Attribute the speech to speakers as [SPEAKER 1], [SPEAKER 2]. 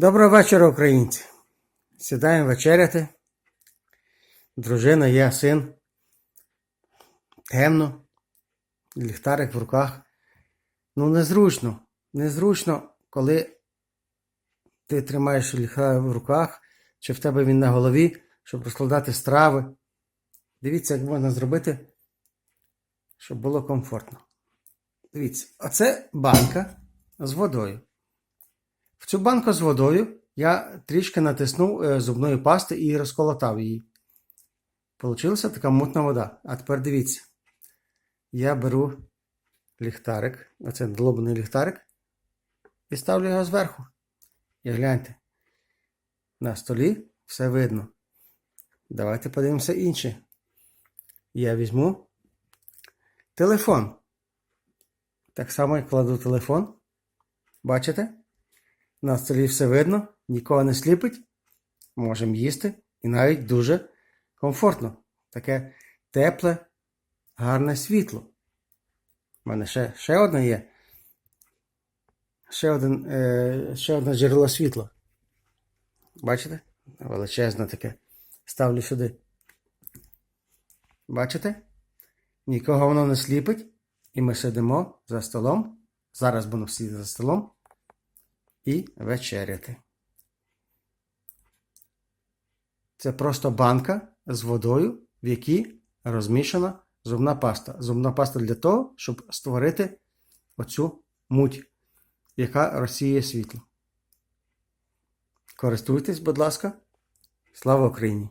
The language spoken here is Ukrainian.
[SPEAKER 1] Доброго вечора, українці. Сідаємо вечеряти. Дружина, я, син. Темно. Ліхтарик в руках. Ну, незручно. Незручно, коли ти тримаєш ліхтарик в руках, чи в тебе він на голові, щоб розкладати страви. Дивіться, як можна зробити, щоб було комфортно. Дивіться, оце банка з водою. Цю банку з водою я трішки натиснув е, зубної пасти і розколотав її. Получилася така мутна вода. А тепер дивіться. Я беру ліхтарик, оце долобаний ліхтарик, і ставлю його зверху. І гляньте. На столі все видно. Давайте подивимося інше. Я візьму телефон. Так само я кладу телефон. Бачите? На столі все видно, нікого не сліпить. Можемо їсти і навіть дуже комфортно. Таке тепле, гарне світло. У мене ще, ще одне є. Ще, один, е, ще одне джерело світла. Бачите? Величезне таке. Ставлю сюди. Бачите? Нікого воно не сліпить. І ми сидимо за столом. Зараз будемо сидіти за столом і вечеряти. Це просто банка з водою, в якій розмішана зубна паста. Зубна паста для того, щоб створити оцю муть, яка розсіє світло. Користуйтесь, будь ласка. Слава Україні!